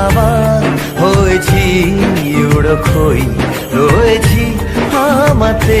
হাওয়া হয়েছি উড়ো খই রয়েছি আমাতে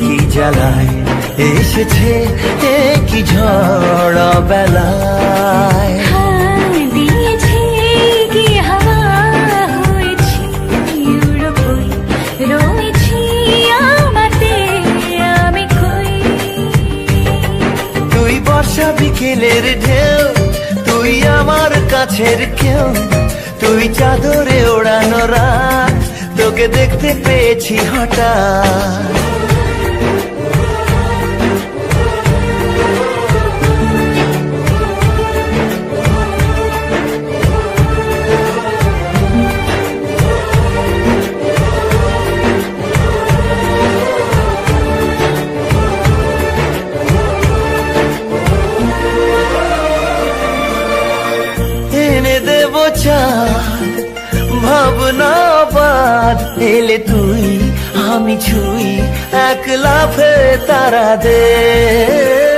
কি জ্বালায় এসেছে কি ঝড় বেলায়। তুই বর্ষা বিকেলের ঢেউ তুই আমার কাছের কেউ তুই চাদরে ওড়ানো রাত তোকে দেখতে পেয়েছি হঠাৎ। চাঁদ ভাবনা বাদ এলে তুই আমি ছুই এক লাফে তারা দে।